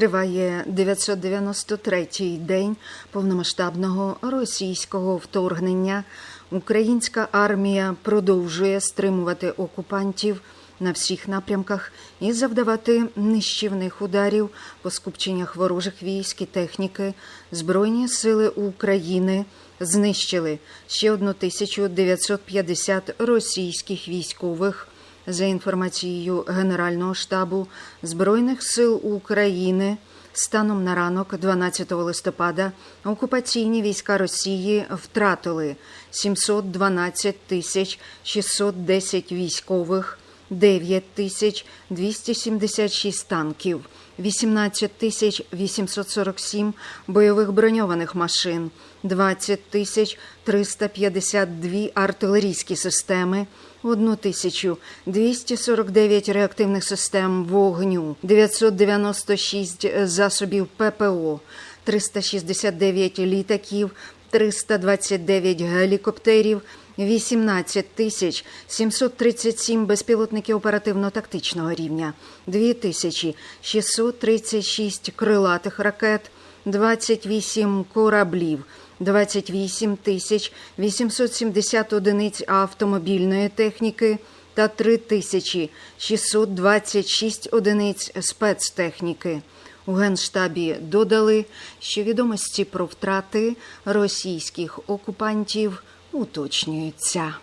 Триває 993-й день повномасштабного російського вторгнення. Українська армія продовжує стримувати окупантів на всіх напрямках і завдавати нищівних ударів по скупченнях ворожих військ і техніки. Збройні сили України знищили ще 1950 російських військових. За інформацією Генерального штабу Збройних сил України, станом на ранок 12 листопада окупаційні війська Росії втратили 712 тисяч 610 військових, 9 тисяч 276 танків, 18 тисяч 847 бойових броньованих машин, 20 тисяч 352 артилерійські системи, 1 тисячу 249 реактивних систем вогню, 996 засобів ППО, 369 літаків, 329 гелікоптерів, 18 тисяч 737 безпілотників оперативно-тактичного рівня, 2 тисячі 636 крилатих ракет, 28 кораблів, 28 тисяч 870 одиниць автомобільної техніки та 3 тисячі 626 одиниць спецтехніки. У Генштабі додали, що відомості про втрати російських окупантів уточнюються.